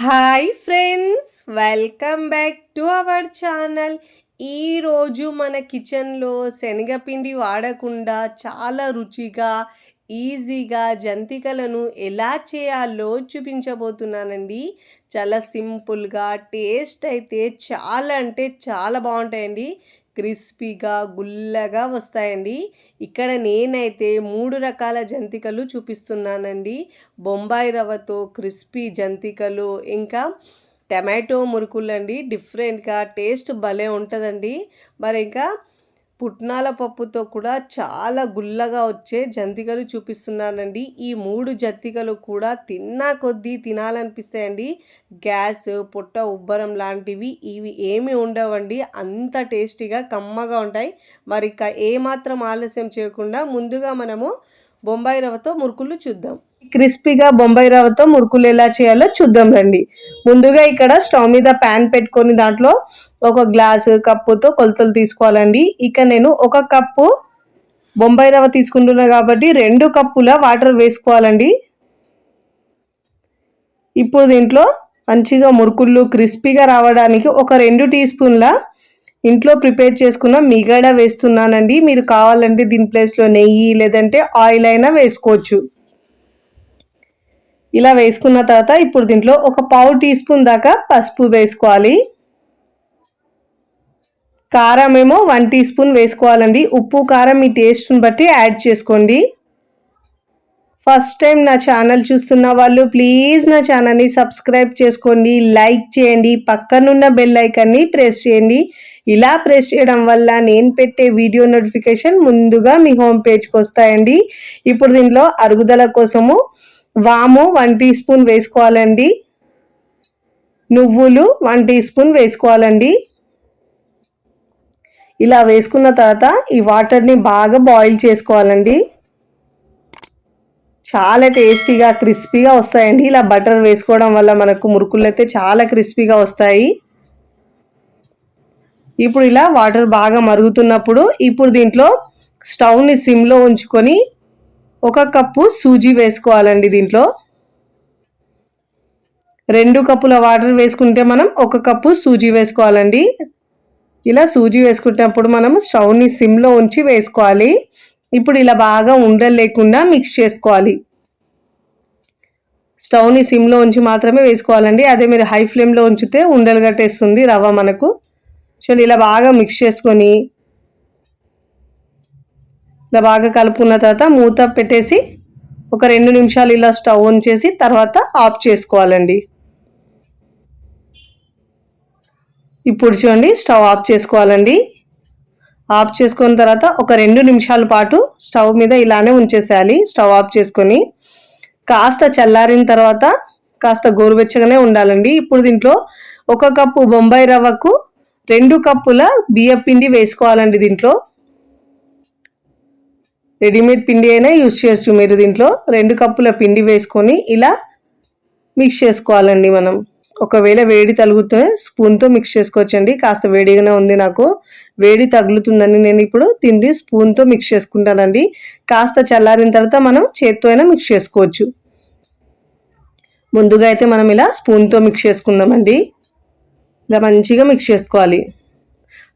Hi friends welcome back to our channel. ఈరోజు మన కిచెన్లో శనగపిండి వాడకుండా చాలా రుచిగా ఈజీగా జంతికలను ఎలా చేయాలో చూపించబోతున్నానండి. చాలా సింపుల్గా టేస్ట్ అయితే చాలా అంటే చాలా బాగుంటాయండి. క్రిస్పీగా గుల్లగా వస్తాయండి. ఇక్కడ నేనైతే మూడు రకాల జంతికలు చూపిస్తున్నానండి. బొంబాయి రవ్వతో క్రిస్పీ జంతికలు ఇంకా టమాటో మురుకులు అండి డిఫరెంట్గా టేస్ట్ భలే ఉంటుందండి. మరి ఇంకా పుట్నాల పప్పుతో కూడా చాలా గుల్లగా వచ్చే జంతికలు చూపిస్తున్నానండి. ఈ మూడు జంతికలు కూడా తిన్నా కొద్దీ తినాలనిపిస్తాయండి. గ్యాస్ పొట్ట ఉబ్బరం లాంటివి ఇవి ఏమి ఉండవండి. అంత టేస్టీగా కమ్మగా ఉంటాయి. మరి ఇక ఏమాత్రం ఆలస్యం చేయకుండా ముందుగా మనము బొంబాయి రవ్వతో మురుకులు చూద్దాం. క్రిస్పీగా బొంబాయి రవ్వతో మురుకులు ఎలా చేయాలో చూద్దాం రండి. ముందుగా ఇక్కడ స్టవ్ మీద ప్యాన్ పెట్టుకొని దాంట్లో ఒక గ్లాసు కప్పుతో కొలతలు తీసుకోవాలండి. ఇక నేను ఒక కప్పు బొంబాయి రవ్వ తీసుకుంటున్నా కాబట్టి రెండు కప్పుల వాటర్ వేసుకోవాలండి. ఇప్పుడు దీంట్లో మంచిగా మురుకుళ్ళు క్రిస్పీగా రావడానికి ఒక రెండు టీ స్పూన్ల ఇంట్లో ప్రిపేర్ చేసుకున్న మిగడ వేస్తున్నానండి. మీరు కావాలంటే దీని ప్లేస్లో నెయ్యి లేదంటే ఆయిల్ అయినా వేసుకోవచ్చు. ఇలా వేసుకున్న తర్వాత ఇప్పుడు దీంట్లో ఒక పావు టీ స్పూన్ దాకా పసుపు వేసుకోవాలి. కారం ఏమో వన్ టీ స్పూన్ వేసుకోవాలండి. ఉప్పు కారం మీ టేస్ట్ని బట్టి యాడ్ చేసుకోండి. ఫస్ట్ టైం నా ఛానల్ చూస్తున్న వాళ్ళు ప్లీజ్ నా ఛానల్ని సబ్స్క్రైబ్ చేసుకోండి. లైక్ చేయండి. పక్కనున్న బెల్ ఐకన్ని ప్రెస్ చేయండి. ఇలా ప్రెస్ చేయడం వల్ల నేను పెట్టే వీడియో నోటిఫికేషన్ ముందుగా మీ హోమ్ పేజ్కి వస్తాయండి. ఇప్పుడు దీంట్లో అరుగుదల కోసము వాము వన్ టీ స్పూన్ వేసుకోవాలండి. నువ్వులు వన్ టీ స్పూన్ వేసుకోవాలండి. ఇలా వేసుకున్న తర్వాత ఈ వాటర్ని బాగా బాయిల్ చేసుకోవాలండి. చాలా టేస్టీగా క్రిస్పీగా వస్తాయండి. ఇలా బటర్ వేసుకోవడం వల్ల మనకు మురుకులు అయితే చాలా క్రిస్పీగా వస్తాయి. ఇప్పుడు ఇలా వాటర్ బాగా మరుగుతున్నప్పుడు ఇప్పుడు దీంట్లో స్టవ్ని సిమ్లో ఉంచుకొని ఒక కప్పు సూజీ వేసుకోవాలండి దీంట్లో. రెండు కప్పుల వాటర్ వేసుకుంటే మనం ఒక కప్పు సూజీ వేసుకోవాలండి. ఇలా సూజీ వేసుకునేటప్పుడు మనం స్టవ్ని సిమ్లో ఉంచి వేసుకోవాలి. ఇప్పుడు ఇలా బాగా ఉండలు లేకుండా మిక్స్ చేసుకోవాలి. స్టవ్ని సిమ్లో ఉంచి మాత్రమే వేసుకోవాలండి. అదే మీరు హై ఫ్లేమ్లో ఉంచితే ఉండలు కట్టేస్తుంది రవ్వ మనకు. సో ఇలా బాగా మిక్స్ చేసుకొని ఇలా బాగా కలుపుకున్న తర్వాత మూత పెట్టేసి ఒక రెండు నిమిషాలు ఇలా స్టవ్ ఆన్ చేసి తర్వాత ఆఫ్ చేసుకోవాలండి. ఇప్పుడు చూడండి స్టవ్ ఆఫ్ చేసుకోవాలండి. ఆఫ్ చేసుకున్న తర్వాత ఒక రెండు నిమిషాల పాటు స్టవ్ మీద ఇలానే ఉంచేసేయాలి స్టవ్ ఆఫ్ చేసుకొని. కాస్త చల్లారిన తర్వాత కాస్త గోరువెచ్చగానే ఉండాలండి. ఇప్పుడు దీంట్లో ఒక కప్పు బొంబాయి రవ్వకు రెండు కప్పుల బియ్య పిండి వేసుకోవాలండి దీంట్లో. రెడీమేడ్ పిండి అయినా యూస్ చేయొచ్చు మీరు దీంట్లో. రెండు కప్పుల పిండి వేసుకొని ఇలా మిక్స్ చేసుకోవాలండి మనం. ఒకవేళ వేడి తగులుతే స్పూన్తో మిక్స్ చేసుకోవచ్చండి. కాస్త వేడిగానే ఉంది నాకు. వేడి తగులుతుందని నేను ఇప్పుడు తిండి స్పూన్తో మిక్స్ చేసుకుంటానండి. కాస్త చల్లారిన తర్వాత మనం చేత్తో అయినా మిక్స్ చేసుకోవచ్చు. ముందుగా అయితే మనం ఇలా స్పూన్తో మిక్స్ చేసుకుందామండి. ఇలా మంచిగా మిక్స్ చేసుకోవాలి.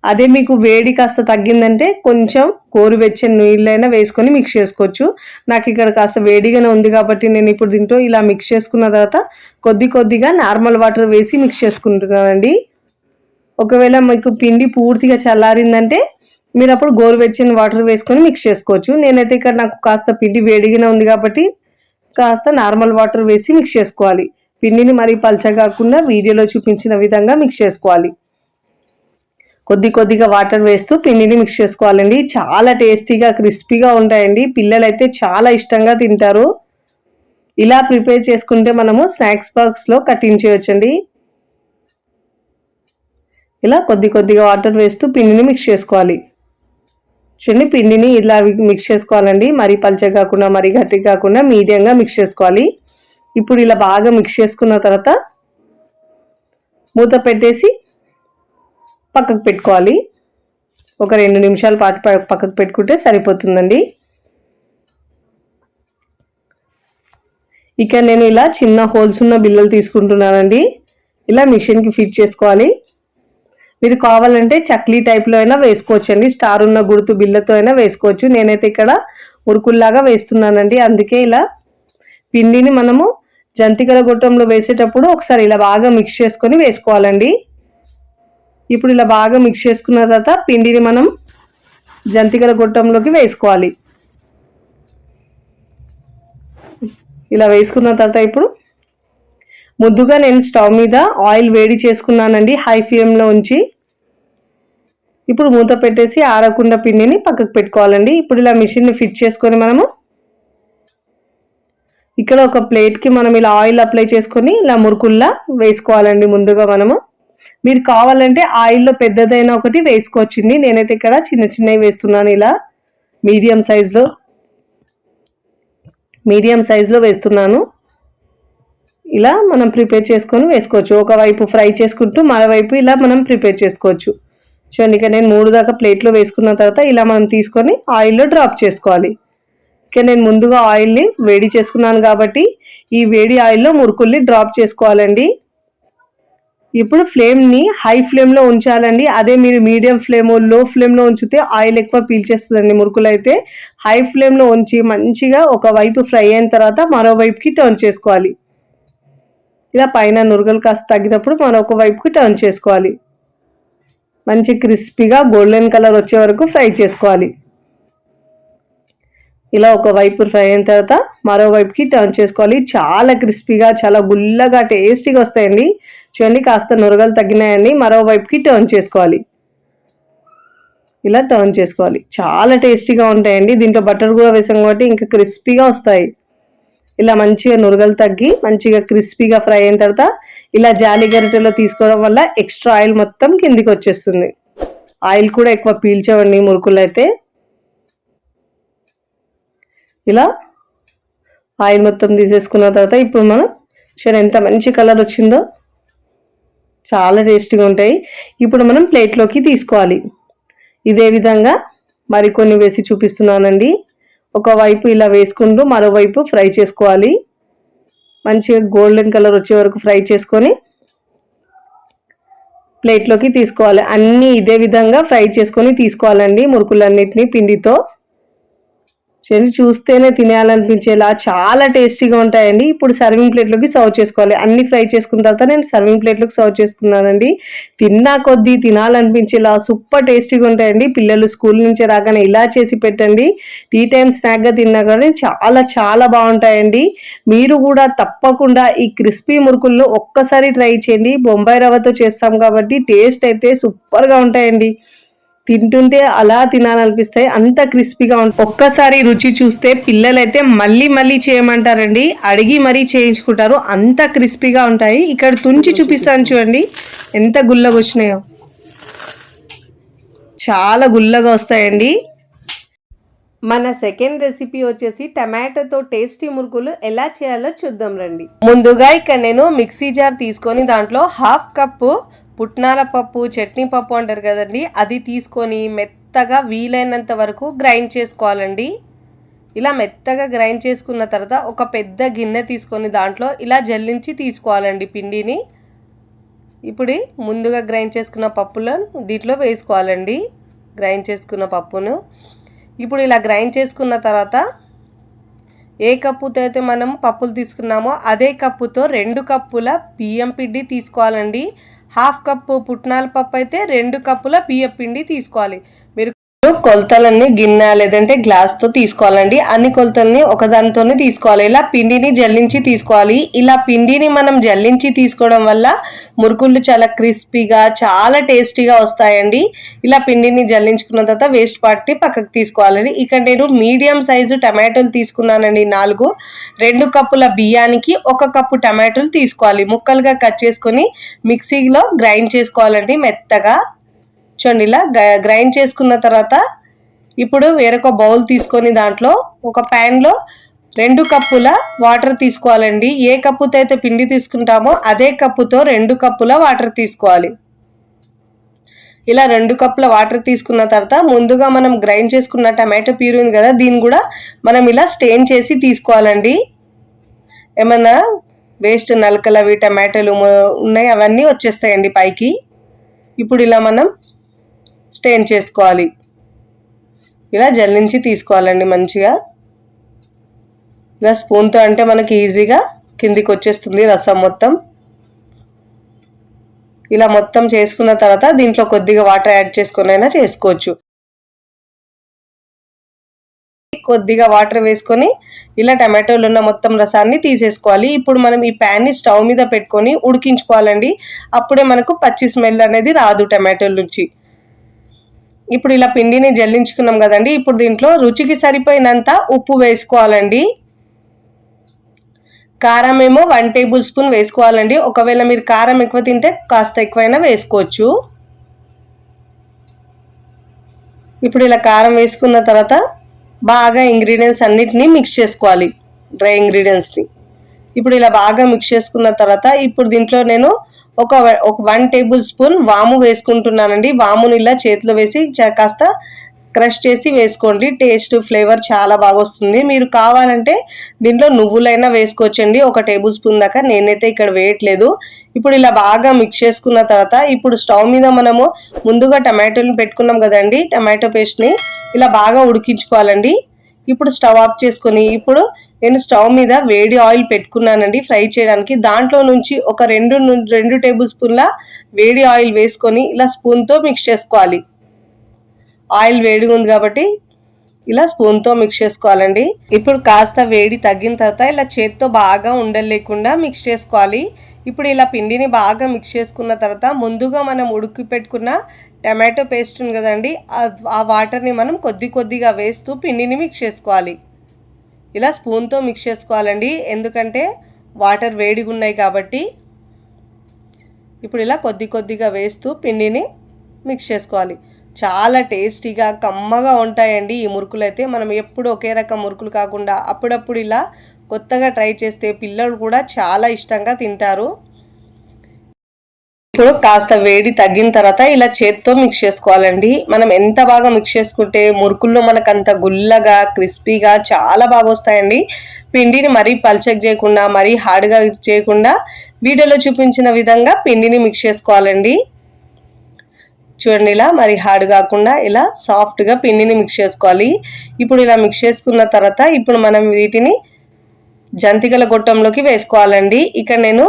అదే మీకు వేడి కాస్త తగ్గిందంటే కొంచెం గోరువెచ్చని నీళ్ళైనా వేసుకొని మిక్స్ చేసుకోవచ్చు. నాకు ఇక్కడ కాస్త వేడిగానే ఉంది కాబట్టి నేను ఇప్పుడు దీంట్లో ఇలా మిక్స్ చేసుకున్న తర్వాత కొద్ది కొద్దిగా నార్మల్ వాటర్ వేసి మిక్స్ చేసుకుంటున్నానండి. ఒకవేళ మీకు పిండి పూర్తిగా చల్లారిందంటే మీరు అప్పుడు గోరువెచ్చని వాటర్ వేసుకొని మిక్స్ చేసుకోవచ్చు. నేనైతే ఇక్కడ నాకు కాస్త పిండి వేడిగానే ఉంది కాబట్టి కాస్త నార్మల్ వాటర్ వేసి మిక్స్ చేసుకోవాలి. పిండిని మరీ పల్చగా కాకుండా వీడియోలో చూపించిన విధంగా మిక్స్ చేసుకోవాలి. కొద్ది కొద్దిగా వాటర్ వేస్తూ పిండిని మిక్స్ చేసుకోవాలండి. చాలా టేస్టీగా క్రిస్పీగా ఉంటాయండి. పిల్లలైతే చాలా ఇష్టంగా తింటారు. ఇలా ప్రిపేర్ చేసుకుంటే మనము స్నాక్స్ బాక్స్లో కటింగ్ చేయొచ్చండి. ఇలా కొద్ది కొద్దిగా వాటర్ వేస్తూ పిండిని మిక్స్ చేసుకోవాలి. చూడండి పిండిని ఇలా మిక్స్ చేసుకోవాలండి. మరీ పల్చగా కాకుండా మరీ గట్టి కాకుండా మీడియంగా మిక్స్ చేసుకోవాలి. ఇప్పుడు ఇలా బాగా మిక్స్ చేసుకున్న తర్వాత మూత పెట్టేసి పక్కకు పెట్టుకోవాలి. ఒక రెండు నిమిషాల పాటు పక్కకు పెట్టుకుంటే సరిపోతుందండి. ఇక నేను ఇలా చిన్న హోల్స్ ఉన్న బిల్లలు తీసుకుంటున్నానండి. ఇలా మిషన్కి ఫిట్ చేసుకోవాలి. మీరు కావాలంటే చక్లీ టైప్లో అయినా వేసుకోవచ్చు అండి స్టార్ ఉన్న గుర్తు బిల్లతో అయినా వేసుకోవచ్చు. నేనైతే ఇక్కడ ఉరుకుల్లాగా వేస్తున్నానండి. అందుకే ఇలా పిండిని మనము జంతికల గొట్టంలో వేసేటప్పుడు ఒకసారి ఇలా బాగా మిక్స్ చేసుకొని వేసుకోవాలండి. ఇప్పుడు ఇలా బాగా మిక్స్ చేసుకున్న తర్వాత పిండిని మనం జంతికల గొట్టంలోకి వేసుకోవాలి. ఇలా వేసుకున్న తర్వాత ఇప్పుడు ముద్దుగా నేను స్టవ్ మీద ఆయిల్ వేడి చేసుకున్నానండి హై ఫ్లేమ్లో ఉంచి. ఇప్పుడు మూత పెట్టేసి ఆరకుండా పిండిని పక్కకు పెట్టుకోవాలండి. ఇప్పుడు ఇలా మిషన్ని ఫిట్ చేసుకొని మనము ఇక్కడ ఒక ప్లేట్కి మనం ఇలా ఆయిల్ అప్లై చేసుకొని ఇలా మురుకుల్లా వేసుకోవాలండి ముందుగా మనము. మీరు కావాలంటే ఆయిల్లో పెద్దదైనా ఒకటి వేసుకోవచ్చండి నేనైతే ఇక్కడ చిన్న చిన్నవి వేస్తున్నాను ఇలా. మీడియం సైజులో మీడియం సైజులో వేస్తున్నాను. ఇలా మనం ప్రిపేర్ చేసుకొని వేసుకోవచ్చు. ఒకవైపు ఫ్రై చేసుకుంటూ మరోవైపు ఇలా మనం ప్రిపేర్ చేసుకోవచ్చు. చూడండి ఇక నేను మూడు దాకా ప్లేట్లో వేసుకున్న తర్వాత ఇలా మనం తీసుకొని ఆయిల్లో డ్రాప్ చేసుకోవాలి. ఇక నేను ముందుగా ఆయిల్ని వేడి చేసుకున్నాను కాబట్టి ఈ వేడి ఆయిల్లో మురుకుల్ని డ్రాప్ చేసుకోవాలండి. ఇప్పుడు ఫ్లేమ్ని హై ఫ్లేమ్లో ఉంచాలండి. అదే మీరు మీడియం ఫ్లేమ్లో ఫ్లేమ్లో ఉంచితే ఆయిల్ ఎక్కువ పీల్చేస్తుందండి మురుకులు అయితే. హై ఫ్లేమ్లో ఉంచి మంచిగా ఒక వైపు ఫ్రై అయిన తర్వాత మరో వైపుకి టర్న్ చేసుకోవాలి. ఇలా పైన నురుగలు కాస్త తగ్గినప్పుడు మరొక వైపుకి టర్న్ చేసుకోవాలి. మంచి క్రిస్పీగా గోల్డెన్ కలర్ వచ్చే వరకు ఫ్రై చేసుకోవాలి. ఇలా ఒక వైపు ఫ్రై అయిన తర్వాత మరోవైపుకి టర్న్ చేసుకోవాలి. చాలా క్రిస్పీగా చాలా గుల్లగా టేస్టీగా వస్తాయండి. చూడండి కాస్త నురగలు తగ్గినాయండి మరోవైపుకి టర్న్ చేసుకోవాలి. ఇలా టర్న్ చేసుకోవాలి. చాలా టేస్టీగా ఉంటాయండి. దీంట్లో బటర్ కూడా వేసాం కాబట్టి ఇంకా క్రిస్పీగా వస్తాయి. ఇలా మంచిగా నురగలు తగ్గి మంచిగా క్రిస్పీగా ఫ్రై అయిన తర్వాత ఇలా జాలి గరిటెలో తీసుకోవడం వల్ల ఎక్స్ట్రా ఆయిల్ మొత్తం కిందికి వచ్చేస్తుంది. ఆయిల్ కూడా ఎక్కువ పీల్చవండి మురుకులు అయితే. ఇలా ఆయిల్ మొత్తం తీసేసుకున్న తర్వాత ఇప్పుడు మనం సరే ఎంత మంచి కలర్ వచ్చిందో. చాలా టేస్టీగా ఉంటాయి. ఇప్పుడు మనం ప్లేట్లోకి తీసుకోవాలి. ఇదే విధంగా మరికొన్ని వేసి చూపిస్తున్నానండి. ఒకవైపు ఇలా వేసుకుంటూ మరోవైపు ఫ్రై చేసుకోవాలి. మంచిగా గోల్డెన్ కలర్ వచ్చే వరకు ఫ్రై చేసుకొని ప్లేట్లోకి తీసుకోవాలి. అన్నీ ఇదే విధంగా ఫ్రై చేసుకొని తీసుకోవాలండి మురుకులన్నిటిని పిండితో. శని చూస్తేనే తినేయాలనిపించేలా చాలా టేస్టీగా ఉంటాయండి. ఇప్పుడు సర్వింగ్ ప్లేట్లోకి సర్వ్ చేసుకోవాలి. అన్ని ఫ్రై చేసుకున్న తర్వాత నేను సర్వింగ్ ప్లేట్లోకి సర్వ్ చేసుకున్నానండి. తిన్నా కొద్దీ తినాలనిపించేలా సూపర్ టేస్టీగా ఉంటాయండి. పిల్లలు స్కూల్ నుంచి రాగానే ఇలా చేసి పెట్టండి. టీ టైం స్నాక్గా తిన్నా కానీ చాలా చాలా బాగుంటాయండి. మీరు కూడా తప్పకుండా ఈ క్రిస్పీ మురుకుల్లో ఒక్కసారి ట్రై చేయండి. బొంబాయి రవ్వతో చేస్తాం కాబట్టి టేస్ట్ అయితే సూపర్గా ఉంటాయండి. తింటుంటే అలా తినాలనిపిస్తాయి. అంత క్రిస్పీగా ఉంటుంది ఒక్కసారి రుచి చూస్తే పిల్లలైతే మళ్ళీ మళ్ళీ చేయమంటారండి. అడిగి మరీ చేయించుకుంటారు. అంత క్రిస్పీగా ఉంటాయి. ఇక్కడ తుంచి చూపిస్తాను చూడండి. ఎంత గుల్లగా వచ్చినాయో. చాలా గుల్లగా వస్తాయండి. మన సెకండ్ రెసిపీ వచ్చేసి టమాటోతో టేస్టీ మురుకులు ఎలా చేయాలో చూద్దాం రండి. ముందుగా ఇక్కడ నేను మిక్సీ జార్ తీసుకొని దాంట్లో హాఫ్ కప్పు పుట్నాల పప్పు చట్నీ పప్పు అంటారు కదండి. అది తీసుకొని మెత్తగా వీలైనంత వరకు గ్రైండ్ చేసుకోవాలండి. ఇలా మెత్తగా గ్రైండ్ చేసుకున్న తర్వాత ఒక పెద్ద గిన్నె తీసుకొని దాంట్లో ఇలా జల్లించి తీసుకోవాలండి పిండిని. ఇప్పుడు ముందుగా గ్రైండ్ చేసుకున్న పప్పులో దీంట్లో వేసుకోవాలండి. గ్రైండ్ చేసుకున్న పప్పును. ఇప్పుడు ఇలా గ్రైండ్ చేసుకున్న తర్వాత ఏ కప్పుతో అయితే మనం పప్పులు తీసుకున్నామో అదే కప్పుతో రెండు కప్పుల బియ్యం పిండి తీసుకోవాలండి. హాఫ్ కప్పు పుట్నాల పప్పు అయితే రెండు కప్పుల బియ్య పిండి తీసుకోవాలి. మీరు కొలతలన్నీ గిన్నె లేదంటే గ్లాస్తో తీసుకోవాలండి. అన్ని కొలతల్ని ఒకదానితోనే తీసుకోవాలి. ఇలా పిండిని జల్లించి తీసుకోవాలి. ఇలా పిండిని మనం జల్లించి తీసుకోవడం వల్ల మురుకులు చాలా క్రిస్పీగా చాలా టేస్టీగా వస్తాయండి. ఇలా పిండిని జల్లించుకున్న తర్వాత వేస్ట్ పార్ట్ని పక్కకు తీసుకోవాలండి. ఇక్కడ నేను మీడియం సైజు టమాటోలు తీసుకున్నానండి నాలుగు. రెండు కప్పుల బియ్యానికి ఒక కప్పు టమాటోలు తీసుకోవాలి. ముక్కలుగా కట్ చేసుకొని మిక్సీలో గ్రైండ్ చేసుకోవాలండి మెత్తగా. చూడండి ఇలా గ్రైండ్ చేసుకున్న తర్వాత ఇప్పుడు వేరొక బౌల్ తీసుకొని దాంట్లో ఒక ప్యాన్లో రెండు కప్పుల వాటర్ తీసుకోవాలండి. ఏ కప్పుతో అయితే పిండి తీసుకుంటామో అదే కప్పుతో రెండు కప్పుల వాటర్ తీసుకోవాలి. ఇలా రెండు కప్పుల వాటర్ తీసుకున్న తర్వాత ముందుగా మనం గ్రైండ్ చేసుకున్న టమాటో ప్యూరీ ఉంది కదా దీన్ని కూడా మనం ఇలా స్టెయిన్ చేసి తీసుకోవాలండి. ఏమన్నా వేస్ట్ నలకలవి అవి టమాటోలు ఉన్నాయి అవన్నీ వచ్చేస్తాయండి పైకి. ఇప్పుడు ఇలా మనం స్టెయిన్ చేసుకోవాలి. ఇలా జల్లించి తీసుకోవాలండి మంచిగా. ఇలా స్పూన్తో అంటే మనకి ఈజీగా కిందికి వచ్చేస్తుంది రసం మొత్తం. ఇలా మొత్తం చేసుకున్న తర్వాత దీంట్లో కొద్దిగా వాటర్ యాడ్ చేసుకొని అయినా చేసుకోవచ్చు. కొద్దిగా వాటర్ వేసుకొని ఇలా టమాటోలు ఉన్న మొత్తం రసాన్ని తీసేసుకోవాలి. ఇప్పుడు మనం ఈ ప్యాన్ని స్టవ్ మీద పెట్టుకొని ఉడికించుకోవాలండి. అప్పుడే మనకు పచ్చి స్మెల్ అనేది రాదు టమాటోల నుంచి. ఇప్పుడు ఇలా పిండిని జల్లించుకున్నాం కదండి. ఇప్పుడు దీంట్లో రుచికి సరిపోయినంత ఉప్పు వేసుకోవాలండి. కారం ఏమో వన్ టేబుల్ స్పూన్ వేసుకోవాలండి. ఒకవేళ మీరు కారం ఎక్కువ తింటే కాస్త ఎక్కువైనా వేసుకోవచ్చు. ఇప్పుడు ఇలా కారం వేసుకున్న తర్వాత బాగా ఇంగ్రీడియంట్స్ అన్నిటినీ మిక్స్ చేసుకోవాలి. డ్రై ఇంగ్రీడియంట్స్ని. ఇప్పుడు ఇలా బాగా మిక్స్ చేసుకున్న తర్వాత ఇప్పుడు దీంట్లో నేను ఒక ఒక వన్ టేబుల్ స్పూన్ వాము వేసుకుంటున్నానండి. వాముని ఇలా చేతిలో వేసి చ- కాస్త క్రష్ చేసి వేసుకోండి. టేస్ట్ ఫ్లేవర్ చాలా బాగా వస్తుంది మీరు కావాలంటే దీంట్లో నువ్వులైనా వేసుకోవచ్చండి. ఒక టేబుల్ స్పూన్ దాకా నేనైతే ఇక్కడ వేయట్లేదు. ఇప్పుడు ఇలా బాగా మిక్స్ చేసుకున్న తర్వాత ఇప్పుడు స్టవ్ మీద మనము ముందుగా టమాటోని పెట్టుకున్నాం కదండి. టమాటో పేస్ట్ని ఇలా బాగా ఉడికించుకోవాలండి. ఇప్పుడు స్టవ్ ఆఫ్ చేసుకొని ఇప్పుడు నేను స్టవ్ మీద వేడి ఆయిల్ పెట్టుకున్నానండి ఫ్రై చేయడానికి. దాంట్లో నుంచి ఒక రెండు ను- రెండు టేబుల్ స్పూన్ల వేడి ఆయిల్ వేసుకొని ఇలా స్పూన్తో మిక్స్ చేసుకోవాలి. ఆయిల్ వేడిగా ఉంది కాబట్టి ఇలా స్పూన్తో మిక్స్ చేసుకోవాలండి. ఇప్పుడు కాస్త వేడి తగ్గిన తర్వాత ఇలా చేత్తో బాగా ఉండలు లేకుండా మిక్స్ చేసుకోవాలి. ఇప్పుడు ఇలా పిండిని బాగా మిక్స్ చేసుకున్న తర్వాత ముందుగా మనం ఉడికి పెట్టుకున్న టమాటో పేస్ట్ ఉంది కదండి ఆ వాటర్ని మనం కొద్ది కొద్దిగా వేస్తూ పిండిని మిక్స్ చేసుకోవాలి. ఇలా స్పూన్తో మిక్స్ చేసుకోవాలండి. ఎందుకంటే వాటర్ వేడిగా ఉన్నాయి కాబట్టి ఇప్పుడు ఇలా కొద్ది కొద్దిగా వేస్తూ పిండిని మిక్స్ చేసుకోవాలి. చాలా టేస్టీగా కమ్మగా ఉంటాయండి ఈ మురుకులు అయితే. మనం ఎప్పుడు ఒకే రకం మురుకులు కాకుండా అప్పుడప్పుడు ఇలా కొత్తగా ట్రై చేస్తే పిల్లలు కూడా చాలా ఇష్టంగా తింటారు. ఇప్పుడు కాస్త వేడి తగ్గిన తర్వాత ఇలా చేత్తో మిక్స్ చేసుకోవాలండి. మనం ఎంత బాగా మిక్స్ చేసుకుంటే మురుకుల్లో మనకు అంత గుల్లగా క్రిస్పీగా చాలా బాగా వస్తాయండి. పిండిని మరీ పల్చగా చేయకుండా మరీ హార్డ్గా చేయకుండా వీడియోలో చూపించిన విధంగా పిండిని మిక్స్ చేసుకోవాలండి. చూడండి ఇలా మరి హార్డ్ కాకుండా ఇలా సాఫ్ట్గా పిండిని మిక్స్ చేసుకోవాలి. ఇప్పుడు ఇలా మిక్స్ చేసుకున్న తర్వాత ఇప్పుడు మనం వీటిని జంతికల గొట్టంలోకి వేసుకోవాలండి. ఇక్కడ నేను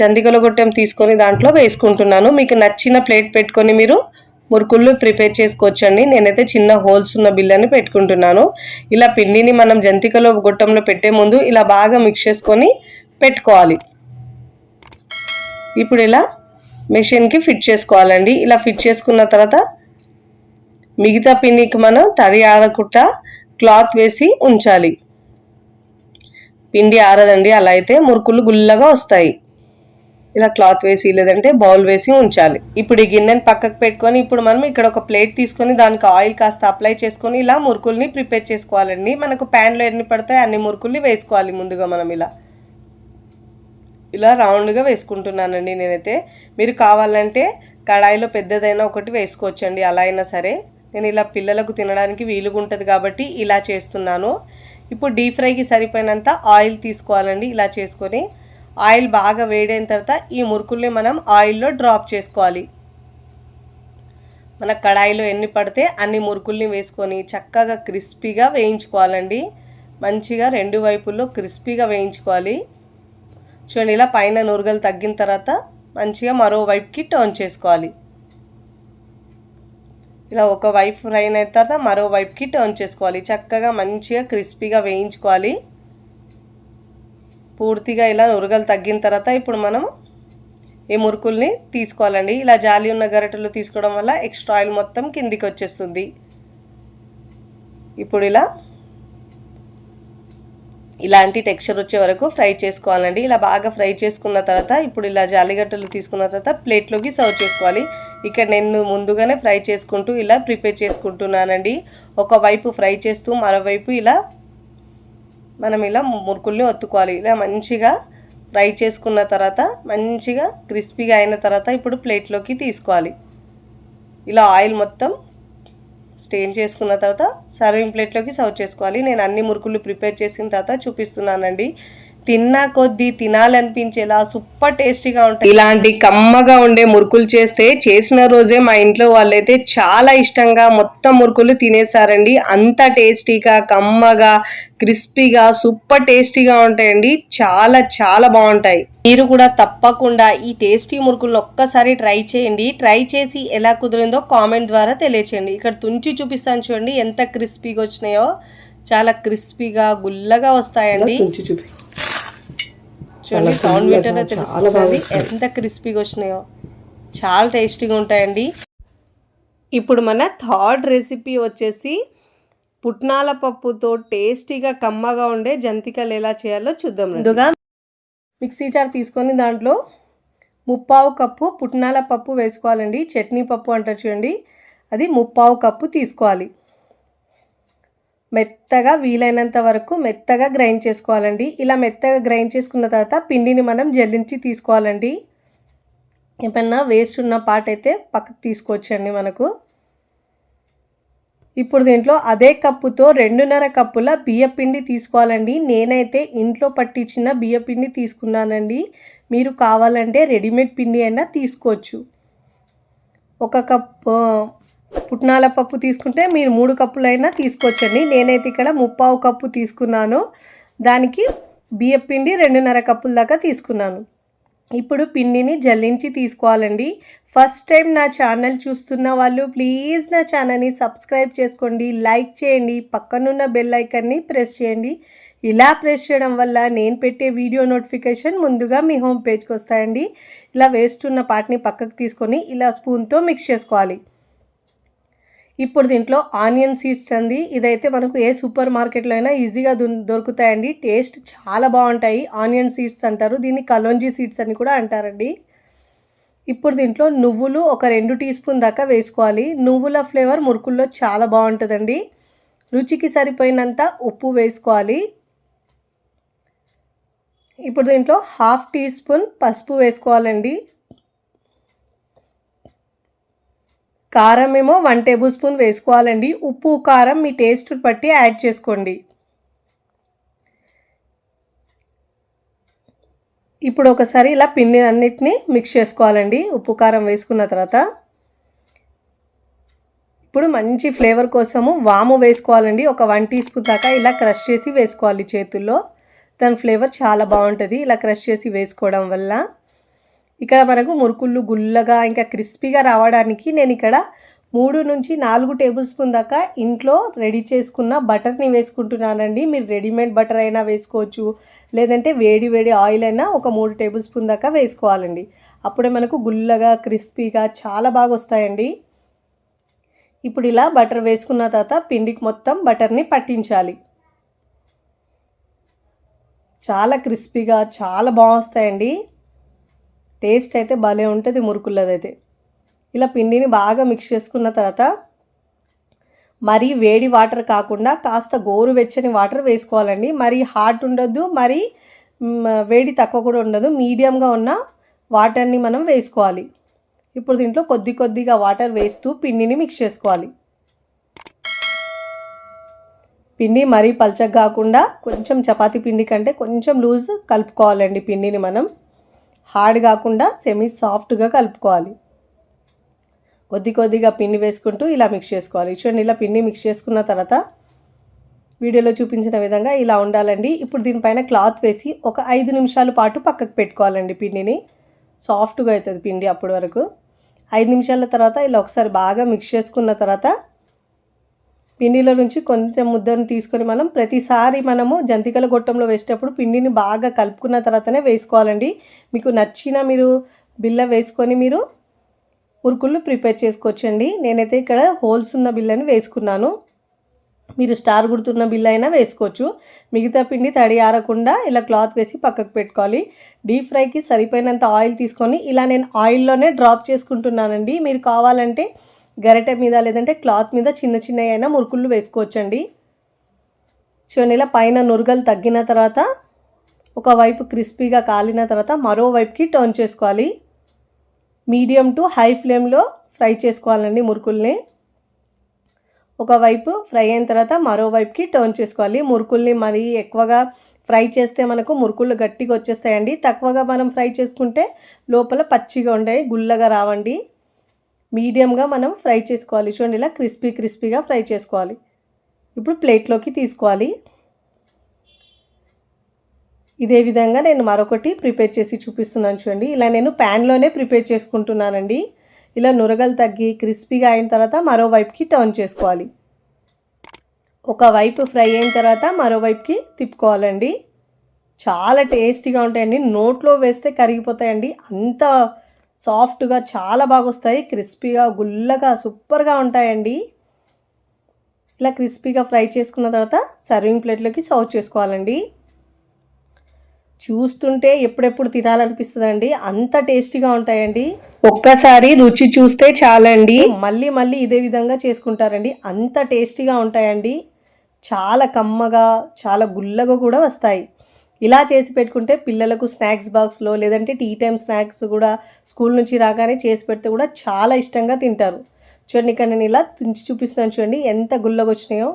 జంతికల గొట్టం తీసుకొని దాంట్లో వేసుకుంటున్నాను. మీకు నచ్చిన ప్లేట్ పెట్టుకొని మీరు మురుకుళ్ళు ప్రిపేర్ చేసుకోవచ్చండి. నేనైతే చిన్న హోల్స్ ఉన్న బిల్లని పెట్టుకుంటున్నాను. ఇలా పిండిని మనం జంతికలో గొట్టంలో పెట్టే ముందు ఇలా బాగా మిక్స్ చేసుకొని పెట్టుకోవాలి. ఇప్పుడు ఇలా మెషిన్కి ఫిట్ చేసుకోవాలండి. ఇలా ఫిట్ చేసుకున్న తర్వాత మిగతా పిండికి మనం తడి ఆరకుండా క్లాత్ వేసి ఉంచాలి. పిండి ఆరదండి. అలా అయితే మురుకులు గుల్లగా వస్తాయి. ఇలా క్లాత్ వేసి లేదంటే బౌల్ వేసి ఉంచాలి. ఇప్పుడు ఈ గిన్నెని పక్కకు పెట్టుకొని ఇప్పుడు మనం ఇక్కడ ఒక ప్లేట్ తీసుకొని దానికి ఆయిల్ కాస్త అప్లై చేసుకొని ఇలా మురుకుల్ని ప్రిపేర్ చేసుకోవాలండి. మనకు ప్యాన్లో ఎన్ని పడతాయి అన్ని మురుకుల్ని వేసుకోవాలి ముందుగా మనం ఇలా. ఇలా రౌండ్గా వేసుకుంటున్నానండి నేనైతే. మీరు కావాలంటే కడాయిలో పెద్దదైనా ఒకటి వేసుకోవచ్చండి అలా అయినా సరే. నేను ఇలా పిల్లలకు తినడానికి వీలుగా ఉంటుంది కాబట్టి ఇలా చేస్తున్నాను. ఇప్పుడు డీప్ ఫ్రైకి సరిపోయినంత ఆయిల్ తీసుకోవాలండి ఇలా చేసుకొని. ఆయిల్ బాగా వేడైన తర్వాత ఈ మురుకుల్ని మనం ఆయిల్లో డ్రాప్ చేసుకోవాలి. మన కడాయిలో ఎన్ని పడితే అన్ని మురుకుల్ని వేసుకొని చక్కగా క్రిస్పీగా వేయించుకోవాలండి. మంచిగా రెండు వైపుల్లో క్రిస్పీగా వేయించుకోవాలి. చూడండి ఇలా పైన నురగలు తగ్గిన తర్వాత మంచిగా మరోవైపుకి టర్న్ చేసుకోవాలి. ఇలా ఒక వైపు ఫ్రై అయిన తర్వాత మరోవైపుకి టర్న్ చేసుకోవాలి. చక్కగా మంచిగా క్రిస్పీగా వేయించుకోవాలి. పూర్తిగా ఇలా నురగలు తగ్గిన తర్వాత ఇప్పుడు మనం ఈ మురుకుల్ని తీసుకోవాలండి. ఇలా జాలి ఉన్న గరిటెలు తీసుకోవడం వల్ల ఎక్స్ట్రా ఆయిల్ మొత్తం కిందికి వచ్చేస్తుంది. ఇప్పుడు ఇలా ఇలాంటి టెక్స్చర్ వచ్చే వరకు ఫ్రై చేసుకోవాలండి. ఇలా బాగా ఫ్రై చేసుకున్న తర్వాత ఇప్పుడు ఇలా జాలిగట్టలు తీసుకున్న తర్వాత ప్లేట్లోకి సర్వ్ చేసుకోవాలి. ఇక్కడ నేను ముందుగానే ఫ్రై చేసుకుంటూ ఇలా ప్రిపేర్ చేసుకుంటున్నానండి. ఒకవైపు ఫ్రై చేస్తూ మరోవైపు ఇలా మనం ఇలా మురుకుల్ని ఒత్తుకోవాలి. ఇలా మంచిగా ఫ్రై చేసుకున్న తర్వాత మంచిగా క్రిస్పీగా అయిన తర్వాత ఇప్పుడు ప్లేట్లోకి తీసుకోవాలి. ఇలా ఆయిల్ మొత్తం స్టెయిన్ చేసుకున్న తర్వాత సర్వింగ్ ప్లేట్లోకి సర్వ్ చేసుకోవాలి. నేను అన్ని మురుకులు ప్రిపేర్ చేసిన తర్వాత చూపిస్తున్నానండి. తిన్నా కొద్దీ తినాలనిపించేలా సూపర్ టేస్టీగా ఉంటాయి. ఇలాంటి కమ్మగా ఉండే మురుకులు చేస్తే చేసిన రోజే మా ఇంట్లో వాళ్ళైతే చాలా ఇష్టంగా మొత్తం మురుకులు తినేసారండి అంత టేస్టీగా కమ్మగా క్రిస్పీగా సూపర్ టేస్టీగా ఉంటాయండి. చాలా చాలా బాగుంటాయి. మీరు కూడా తప్పకుండా ఈ టేస్టీ మురుకులను ఒక్కసారి ట్రై చేయండి. ట్రై చేసి ఎలా కుదిరిందో కామెంట్ ద్వారా తెలియచేయండి. ఇక్కడ తుంచి చూపిస్తాను చూడండి ఎంత క్రిస్పీగా వచ్చినాయో. చాలా క్రిస్పీగా గుల్లగా వస్తాయండి. తుంచి చూపిస్తాను. చూడండి సౌండ్ వింటేనే తెలుస్తుంది. ఎంత క్రిస్పీగా వచ్చినాయో. చాలా టేస్టీగా ఉంటాయండి. ఇప్పుడు మన థర్డ్ రెసిపీ వచ్చేసి పుట్నాల పప్పుతో టేస్టీగా కమ్మగా ఉండే జంతికలు ఎలా చేయాలో చూద్దాం ముందుగా మిక్సీ జార్ తీసుకొని దాంట్లో ముప్పావు కప్పు పుట్నాల పప్పు వేసుకోవాలండి. చట్నీ పప్పు అంటారు చూడండి. అది ముప్పావు కప్పు తీసుకోవాలి. మెత్తగా వీలైనంత వరకు మెత్తగా గ్రైండ్ చేసుకోవాలండి. ఇలా మెత్తగా గ్రైండ్ చేసుకున్న తర్వాత పిండిని మనం జల్లించి తీసుకోవాలండి. ఏమన్నా వేస్ట్ ఉన్న పార్ట్ అయితే పక్కకు తీసుకోవచ్చండి మనకు. ఇప్పుడు దీంట్లో అదే కప్పుతో రెండున్నర కప్పుల బియ్యపిండి తీసుకోవాలండి. నేనైతే ఇంట్లో పట్టించిన బియ్యపిండి తీసుకున్నానండి. మీరు కావాలంటే రెడీమేడ్ పిండి అయినా తీసుకోవచ్చు. ఒక కప్పు పుట్నాల పప్పు తీసుకుంటే మీరు మూడు కప్పులైనా తీసుకోవచ్చండి. నేనైతే ఇక్కడ ముప్పావు కప్పు తీసుకున్నాను. దానికి బియ్య పిండి రెండున్నర కప్పుల దాకా తీసుకున్నాను. ఇప్పుడు పిండిని జల్లించి తీసుకోవాలండి. ఫస్ట్ టైం నా ఛానల్ చూస్తున్న వాళ్ళు ప్లీజ్ నా ఛానల్ని సబ్స్క్రైబ్ చేసుకోండి. లైక్ చేయండి. పక్కనున్న బెల్ ఐకన్ని ప్రెస్ చేయండి. ఇలా ప్రెస్ చేయడం వల్ల నేను పెట్టే వీడియో నోటిఫికేషన్ ముందుగా మీ హోమ్ పేజ్కి వస్తాయండి. ఇలా వేస్ట్ ఉన్న పాటని పక్కకు తీసుకొని ఇలా స్పూన్తో మిక్స్ చేసుకోవాలి. ఇప్పుడు దీంట్లో ఆనియన్ సీడ్స్ అండి. ఇదైతే మనకు ఏ సూపర్ మార్కెట్లో అయినా ఈజీగా దొరుకుతాయండి. టేస్ట్ చాలా బాగుంటాయి. ఆనియన్ సీడ్స్ అంటారు. దీన్ని కలోంజీ సీడ్స్ అని కూడా అంటారండి. ఇప్పుడు దీంట్లో నువ్వులు ఒక రెండు టీ స్పూన్ దాకా వేసుకోవాలి. నువ్వుల ఫ్లేవర్ మురుకుల్లో చాలా బాగుంటుందండి. రుచికి సరిపోయినంత ఉప్పు వేసుకోవాలి. ఇప్పుడు దీంట్లో హాఫ్ టీ స్పూన్ పసుపు వేసుకోవాలండి. కారం ఏమో వన్ టేబుల్ స్పూన్ వేసుకోవాలండి. ఉప్పు కారం మీ టేస్ట్ బట్టి యాడ్ చేసుకోండి. ఇప్పుడు ఒకసారి ఇలా పిండి అన్నిటిని మిక్స్ చేసుకోవాలండి. ఉప్పు కారం వేసుకున్న తర్వాత ఇప్పుడు మంచి ఫ్లేవర్ కోసము వాము వేసుకోవాలండి. ఒక వన్ టీ స్పూన్ దాకా ఇలా క్రష్ చేసి వేసుకోవాలి చేతుల్లో. దాని ఫ్లేవర్ చాలా బాగుంటుంది. ఇలా క్రష్ చేసి వేసుకోవడం వల్ల ఇక్కడ మనకు మురుకుళ్ళు గుల్లగా ఇంకా క్రిస్పీగా రావడానికి నేను ఇక్కడ మూడు నుంచి నాలుగు టేబుల్ స్పూన్ దాకా ఇంట్లో రెడీ చేసుకున్న బటర్ని వేసుకుంటున్నానండి. మీరు రెడీమేడ్ బటర్ అయినా వేసుకోవచ్చు లేదంటే వేడి వేడి ఆయిల్ అయినా ఒక మూడు టేబుల్ స్పూన్ దాకా వేసుకోవాలండి. అప్పుడే మనకు గుల్లగా క్రిస్పీగా చాలా బాగా వస్తాయండి. ఇప్పుడు ఇలా బటర్ వేసుకున్న తర్వాత పిండికి మొత్తం బటర్ని పట్టించాలి. చాలా క్రిస్పీగా చాలా బాగా టేస్ట్ అయితే భలే ఉంటుంది మురుకులదైతే. ఇలా పిండిని బాగా మిక్స్ చేసుకున్న తర్వాత మరీ వేడి వాటర్ కాకుండా కాస్త గోరువెచ్చని వాటర్ వేసుకోవాలండి. మరీ హాట్ ఉండొద్దు మరీ వేడి తక్కువ కూడా ఉండదు. మీడియంగా ఉన్న వాటర్ని మనం వేసుకోవాలి. ఇప్పుడు దీంట్లో కొద్ది కొద్దిగా వాటర్ వేస్తూ పిండిని మిక్స్ చేసుకోవాలి. పిండి మరీ పల్చగా కాకుండా కొంచెం చపాతీ పిండి కంటే కొంచెం లూజ్ కలుపుకోవాలండి పిండిని మనం. హార్డ్ కాకుండా సెమీ సాఫ్ట్గా కలుపుకోవాలి. కొద్ది కొద్దిగా పిండి వేసుకుంటూ ఇలా మిక్స్ చేసుకోవాలి. చూడండి ఇలా పిండి మిక్స్ చేసుకున్న తర్వాత వీడియోలో చూపించిన విధంగా ఇలా ఉండాలండి. ఇప్పుడు దీనిపైన క్లాత్ వేసి ఒక ఐదు నిమిషాల పాటు పక్కకు పెట్టుకోవాలండి పిండిని. సాఫ్ట్గా అవుతుంది పిండి అప్పటి వరకు. ఐదు నిమిషాల తర్వాత ఇలా ఒకసారి బాగా మిక్స్ చేసుకున్న తర్వాత పిండిలో నుంచి కొంచెం ముద్దను తీసుకొని మనం ప్రతిసారి మనము జంతికల గొట్టంలో వేసేటప్పుడు పిండిని బాగా కలుపుకున్న తర్వాతనే వేసుకోవాలండి. మీకు నచ్చిన మీరు బిల్ల వేసుకొని మీరు ఉరుకులు ప్రిపేర్ చేసుకోవచ్చండి. నేనైతే ఇక్కడ హోల్స్ ఉన్న బిల్లని వేసుకున్నాను. మీరు స్టార్ గుర్తున్న బిల్ అయినా వేసుకోవచ్చు. మిగతా పిండి తడి ఆరకుండా ఇలా క్లాత్ వేసి పక్కకు పెట్టుకోవాలి. డీప్ ఫ్రైకి సరిపోయినంత ఆయిల్ తీసుకొని ఇలా నేను ఆయిల్లోనే డ్రాప్ చేసుకుంటున్నానండి. మీరు కావాలంటే గరిటె మీద లేదంటే క్లాత్ మీద చిన్న చిన్న అయినా మురుకుళ్ళు వేసుకోవచ్చండి. చూడండి ఇలా పైన నురగలు తగ్గిన తర్వాత ఒకవైపు క్రిస్పీగా కాలిన తర్వాత మరోవైపుకి టర్న్ చేసుకోవాలి. మీడియం టు హై ఫ్లేమ్లో ఫ్రై చేసుకోవాలండి మురుకుల్ని. ఒకవైపు ఫ్రై అయిన తర్వాత మరోవైపుకి టర్న్ చేసుకోవాలి. మురుకుల్ని మరీ ఎక్కువగా ఫ్రై చేస్తే మనకు మురుకులు గట్టిగా వచ్చేస్తాయండి. తక్కువగా మనం ఫ్రై చేసుకుంటే లోపల పచ్చిగా ఉండే గుల్లగా రావండి. మీడియంగా మనం ఫ్రై చేసుకోవాలి. చూడండి ఇలా క్రిస్పీ క్రిస్పీగా ఫ్రై చేసుకోవాలి. ఇప్పుడు ప్లేట్లోకి తీసుకోవాలి. ఇదే విధంగా నేను మరొకటి ప్రిపేర్ చేసి చూపిస్తున్నాను చూడండి. ఇలా నేను ప్యాన్లోనే ప్రిపేర్ చేసుకుంటున్నానండి. ఇలా నురగలు తగ్గి క్రిస్పీగా అయిన తర్వాత మరోవైపుకి టర్న్ చేసుకోవాలి. ఒక వైపు ఫ్రై అయిన తర్వాత మరోవైపుకి తిప్పుకోవాలండి. చాలా టేస్టీగా ఉంటాయండి. నోట్లో వేస్తే కరిగిపోతాయండి. అంత సాఫ్ట్గా చాలా బాగా వస్తాయి క్రిస్పీగా గుల్లగా సూపర్గా ఉంటాయండి. ఇలా క్రిస్పీగా ఫ్రై చేసుకున్న తర్వాత సర్వింగ్ ప్లేట్లోకి సర్వ్ చేసుకోవాలండి. చూస్తుంటే ఎప్పుడెప్పుడు తినాలనిపిస్తుందండి. అంత టేస్టీగా ఉంటాయండి. ఒక్కసారి రుచి చూస్తే చాలండి. మళ్ళీ మళ్ళీ ఇదే విధంగా చేసుకుంటారండి. అంత టేస్టీగా ఉంటాయండి. చాలా కమ్మగా చాలా గుల్లగా కూడా వస్తాయి. ఇలా చేసి పెట్టుకుంటే పిల్లలకు స్నాక్స్ బాక్స్లో లేదంటే టీ టైం స్నాక్స్ కూడా స్కూల్ నుంచి రాగానే చేసి పెడితే కూడా చాలా ఇష్టంగా తింటారు. చూడండి ఇక్కడ నేను ఇలా తుంచి చూపిస్తున్నాను చూడండి ఎంత గుల్లగొచ్చినాయో.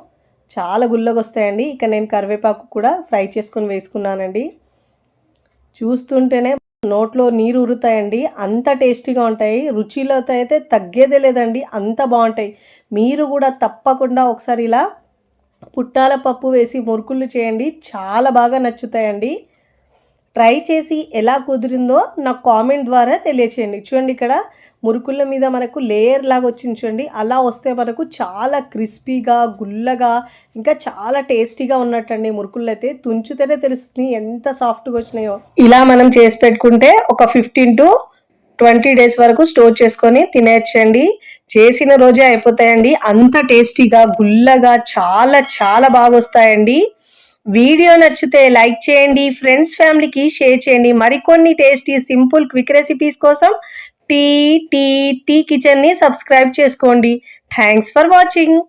చాలా గుల్లగొస్తాయండి. ఇక్కడ నేను కరివేపాకు కూడా ఫ్రై చేసుకొని వేసుకున్నానండి. చూస్తుంటేనే నోట్లో నీరు ఉరుతాయండి అంత టేస్టీగా ఉంటాయి. రుచిలో అయితే తగ్గేదే లేదండి. అంత బాగుంటాయి. మీరు కూడా తప్పకుండా ఒకసారి ఇలా పుట్టాల పప్పు వేసి మురుకులు చేయండి. చాలా బాగా నచ్చుతాయండి. ట్రై చేసి ఎలా కుదిరిందో నాకు కామెంట్ ద్వారా తెలియచేయండి. చూడండి ఇక్కడ మురుకుల మీద మనకు లేయర్ లాగా వచ్చింది చూడండి. అలా వస్తే మనకు చాలా క్రిస్పీగా గుల్లగా ఇంకా చాలా టేస్టీగా ఉన్నట్టండి మురుకులు అయితే. తుంచితేనే తెలుస్తుంది ఎంత సాఫ్ట్గా వచ్చినాయో. ఇలా మనం చేసి పెట్టుకుంటే ఒక ఫిఫ్టీన్ టు ట్వంటీ డేస్ వరకు స్టోర్ చేసుకొని తినేయచ్చండి చేసిన రోజే అయిపోతాయండి. అంత టేస్టీగా గుల్లగా చాలా చాలా బాగా వస్తాయండి వీడియో నచ్చితే లైక్ చేయండి. ఫ్రెండ్స్ ఫ్యామిలీకి షేర్ చేయండి. మరికొన్ని టేస్టీ సింపుల్ క్విక్ రెసిపీస్ కోసం టీ టీ టీ కిచెన్ని సబ్స్క్రైబ్ చేసుకోండి. Thanks for watching.